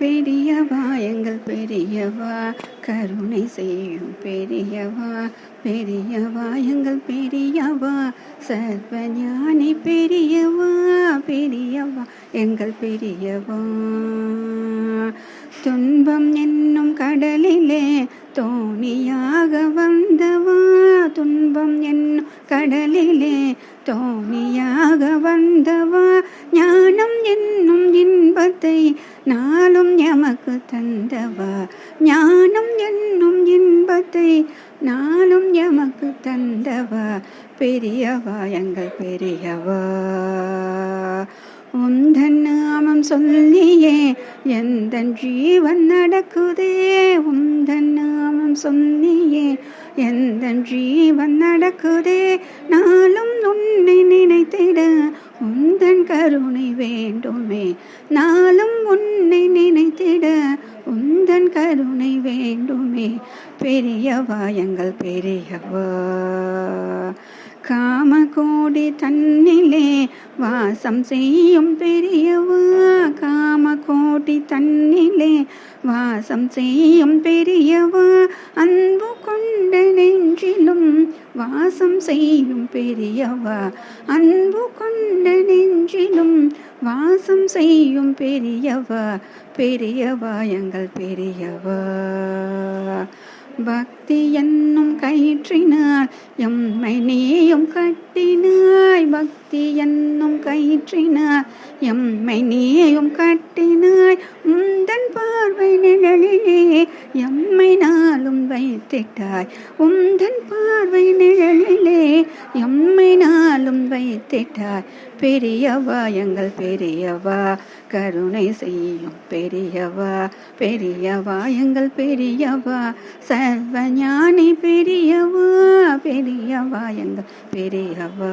பெரியவா எங்கள் பெரியவா கருணை செய்யும் பெரியவா பெரியவா எங்கள் பெரியவா சர்வஞானி பெரியவா பெரியவா எங்கள் பெரியவா. துன்பம் என்னும் கடலிலே தோணியாக வந்தவா துன்பம் என்னும் கடலிலே தோணியாக இன்பத்தை நாளும் எமக்கு தந்தவா? ஞானம் என்னும் இன்பத்தை நாளும் எமக்கு தந்தவா? பெரியவா எங்கள் பெரியவா? உந்தன் நாமம் சொல்லியே எந்த ஜீவன் நடக்குதே? உந்தன் நாமம் சொல்லியே எந்த ஜீவன் நடக்குதே? நாளும் உன்னை நினைத்திட உந்தன் கருணை வேண்டுமே. நாளும் உன்னை நினைத்திட உந்தன் கருணை வேண்டுமே. பெரியவா எங்கள் பெரியவா. காமகோடி தன்னிலே வாசம் செய்யும் பெரியவா. காமகோடி தன்னிலே வாசம் செய்யும் பெரியவா. அன்பு கொண்ட நெஞ்சிலும் வாசம் செய்யும் பெரியவா. அன்பு கொண்ட நெஞ்சிலும் வாசம் செய்யும் பெரியவா பெரியவா எங்கள் பெரியவா. பக்தி என்னும் கயிற்றினார் எம்மை நீயும் கட்டினாய். பக்தி என்னும் கயிற்றினார் எம்மை நீயும் கட்டினாய். உந்தன் பார்வை நிழலிலே எம்மை வைத்திட்டாய் உந்தன் பார்வை நிழலிலே எம்மை நாளும் வைத்திட்டாய். பெரியவா எங்கள் பெரியவா கருணை செய்யும் பெரியவா பெரியவா எங்கள் பெரியவா சர்வஞானி பெரியவா பெரியவா எங்கள் பெரியவா.